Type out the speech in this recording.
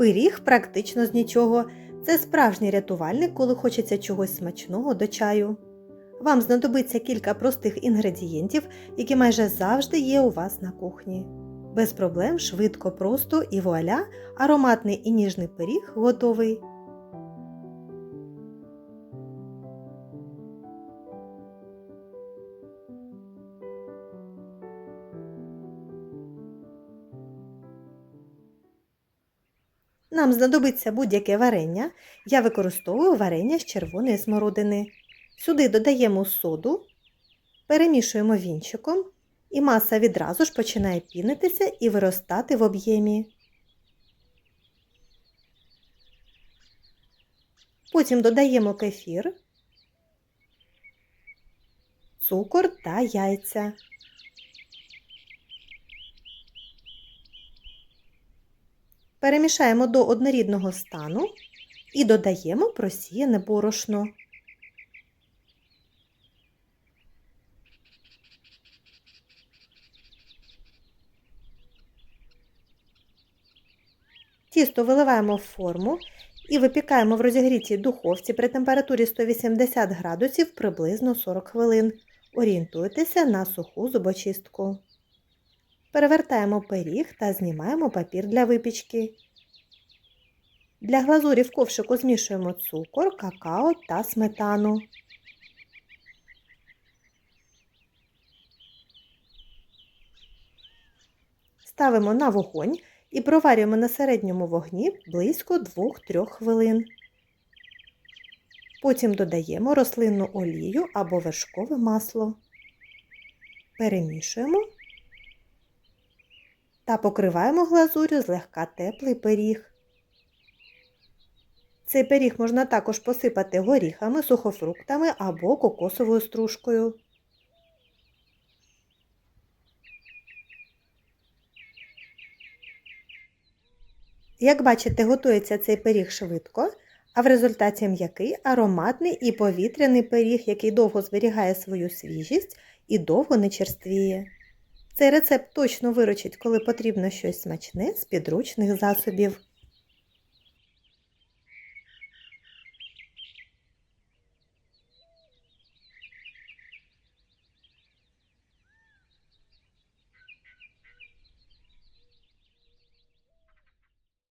Пиріг практично з нічого. Це справжній рятувальник, коли хочеться чогось смачного до чаю. Вам знадобиться кілька простих інгредієнтів, які майже завжди є у вас на кухні. Без проблем, швидко, просто і вуаля, ароматний і ніжний пиріг готовий. Нам знадобиться будь-яке варення. Я використовую варення з червоної смородини. Сюди додаємо соду, перемішуємо вінчиком, і маса відразу ж починає пінитися і виростати в об'ємі. Потім додаємо кефір, цукор та яйця. Перемішаємо до однорідного стану і додаємо просіяне борошно. Тісто виливаємо в форму і випікаємо в розігрітій духовці при температурі 180 градусів приблизно 40 хвилин. Орієнтуйтеся на суху зубочистку. Перевертаємо пиріг та знімаємо папір для випічки. Для глазурі в ковшику змішуємо цукор, какао та сметану. Ставимо на вогонь і проварюємо на середньому вогні близько 2-3 хвилин. Потім додаємо рослинну олію або вершкове масло. Перемішуємо та покриваємо глазурю злегка теплий пиріг. Цей пиріг можна також посипати горіхами, сухофруктами або кокосовою стружкою. Як бачите, готується цей пиріг швидко, а в результаті м'який, ароматний і повітряний пиріг, який довго зберігає свою свіжість і довго не черствіє. Цей рецепт точно виручить, коли потрібно щось смачне з підручних засобів.